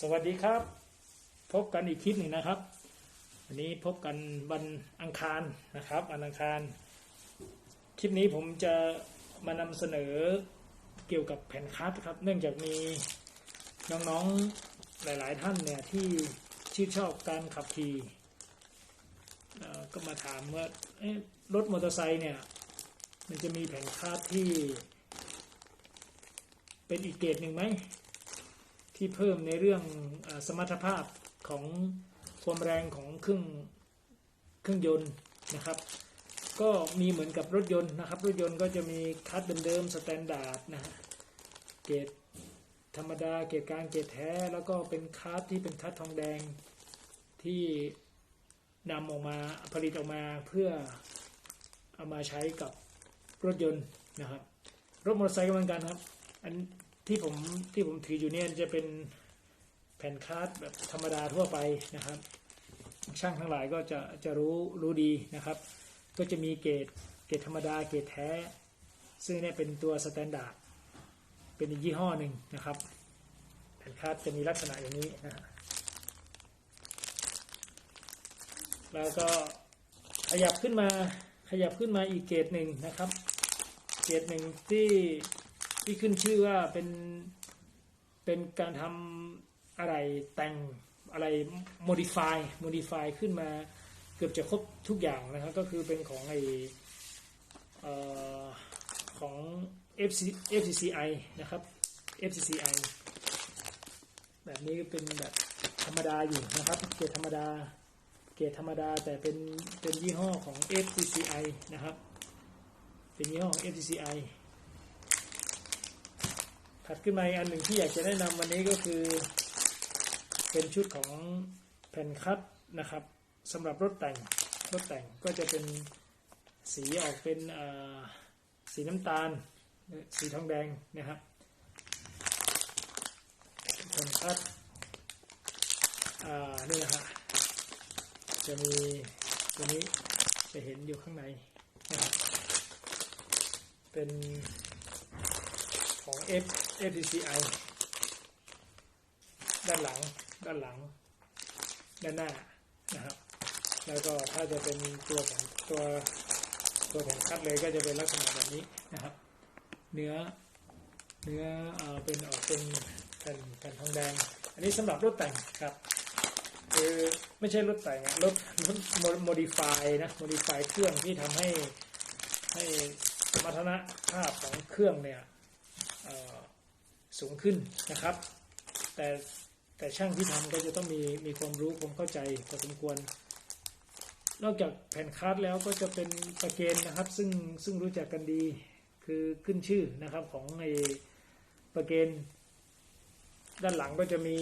สวัสดีครับ พบกันอีกคลิปหนึ่งนะครับ วันนี้พบกันวันอังคารนะครับวันอังคาร คลิปนี้ผมจะมานำเสนอเกี่ยวกับแผ่นคัสครับ เนื่องจากมีน้องๆหลาย ๆ ท่านเนี่ยที่ชื่นชอบการขับขี่ก็มาถามว่ารถมอเตอร์ไซค์เนี่ยมันจะมีแผ่นคัสที่ เป็นอีกเกรดหนึ่งไหม ที่เพิ่มในเรื่องสมรรถภาพของความแรงของเครื่องเครื่องยนต์นะครับ ก็มีเหมือนกับรถยนต์นะครับ รถยนต์ก็จะมีคัดเดิมๆสแตนดาร์ดนะฮะเกรดธรรมดาเกรดกลางเกรดแท้ แล้วก็เป็นคัดที่เป็นคัดทองแดงที่นำออกมาผลิตออกมาเพื่อเอามาใช้กับรถยนต์นะครับ รถมอเตอร์ไซค์ก็เหมือนกันครับ อัน ที่ผมที่ผมถืออยู่เนี่ยจะเป็นแผ่นคาร์ดแบบธรรมดาทั่วไปนะครับ ช่างทั้งหลายก็จะจะรู้รู้ดีนะครับ ก็จะมีเกรดเกรดธรรมดาเกรดแท้ ซึ่งเนี่ยเป็นตัวสแตนดาร์ดเป็นอีกยี่ห้อหนึ่งนะครับ แผ่นคาร์ดจะมีลักษณะอย่างนี้นะฮะแล้วก็ขยับขึ้นมาขยับขึ้นมาอีกเกรดหนึ่งนะครับ เกรดหนึ่งที่ ที่ขึ้นชื่อว่าเป็นเป็นการทำอะไรแต่งอะไร modify modify ขึ้นมาเกือบจะครบทุกอย่างนะครับ ก็คือเป็นของไออของ FC FCCI นะครับ FCCI แบบนี้ก็เป็นแบบธรรมดาอยู่นะครับ เกรดธรรมดา เกรดธรรมดาแต่เป็นเป็นยี่ห้อของ FCCI นะครับ เป็นยี่ห้อของ FCCI ถัดขึ้นมาอีกอันหนึ่งที่อยากจะแนะนำวันนี้ก็คือ เป็นชุดของแผ่นคัตนะครับสำหรับรถแต่งรถแต่งก็จะเป็นสีออกเป็นสีน้ำตาล สีทองแดงนะครับแผ่นคัตอ่านี่นะฮะจะมีตัวนี้จะเห็นอยู่ข้างในนะครับเป็นของ F FCCI ด้านหลัง ด้านหลัง ด้านหน้านะครับแล้วก็ถ้าจะเป็นตัวของตัวตัวแผ่นคัดเลยก็จะเป็นลักษณะแบบนี้นะครับ เนื้อเนื้อเอ่อเป็นออกเป็นแผ่นแผ่นทองแดง อันนี้สำหรับรถแต่งครับคือไม่ใช่รถแต่งอะรถรถโมดิฟายนะโมดิฟายเครื่องที่ทำให้ให้สมรรถนะภาพของเครื่องเนี่ย สูงขึ้นนะครับ แต่แต่ช่างที่ทำก็จะต้องมีมีความรู้ความเข้าใจพอสมควร นอกจากแผ่นคาร์ดแล้วก็จะเป็นประเกนนะครับ ซึ่งซึ่งรู้จักกันดีคือขึ้นชื่อนะครับของไอ้ประเกนด้านหลังก็จะมี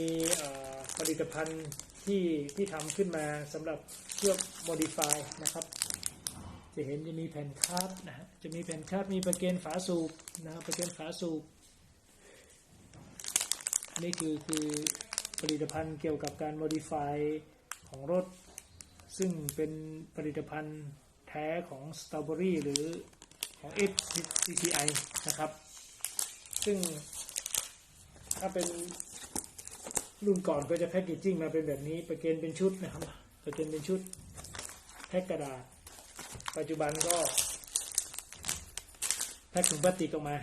ผลิตภัณฑ์ที่ที่ทำขึ้นมาสำหรับเพื่อ modify นะครับ จะเห็นจะมีแผ่นคาร์ดนะฮะจะมีแผ่นคาร์ดมีประเกนฝาสูบนะครับประเกนฝาสูบ นนี้คือคือผลิตภัณฑ์เกี่ยวกับการ modify ของรถ ซึ่งเป็นผลิตภัณฑ์แท้ของ s t r a w b e r r y หรือของ FCCI นะครับ ซึ่งถ้าเป็นรุ่นก่อนก็จะแพ็คเกจจิ้งมาเป็นแบบนี้ประเกนเป็นชุดนะครับประเกนเป็นชุดแพ็คกระดาษ ปัจจุบันก็แพ็คถุงพลาสติกออกมา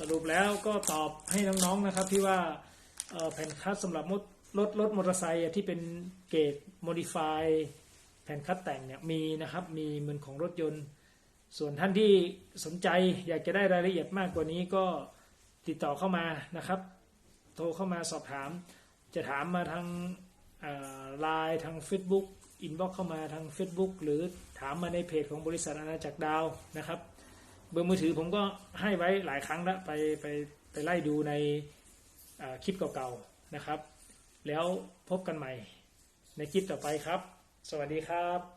สรุปแล้วก็ตอบให้น้องๆนะครับที่ว่าแผ่นคัสสำหรับรถรถรถมอเตอร์ไซค์ที่เป็นเกรดโมดิฟายแผ่นคัสแต่งเนี่ยมีนะครับมีเหมือนของรถยนต์ ส่วนท่านที่สนใจอยากจะได้รายละเอียดมากกว่านี้ก็ติดต่อเข้ามานะครับ โทรเข้ามาสอบถาม จะถามมาทางไลน์ทาง Facebook อินบ็อกเข้ามาทาง Facebook หรือถามมาในเพจของบริษัทอาณาจักรดาวนะครับ บอร์มือถือผมก็ให้ไว้หลายครั้งแล้วไปไปไปไล่ดูในคลิปเก่าๆนะครับ แล้วพบกันใหม่ในคลิปต่อไปครับ สวัสดีครับ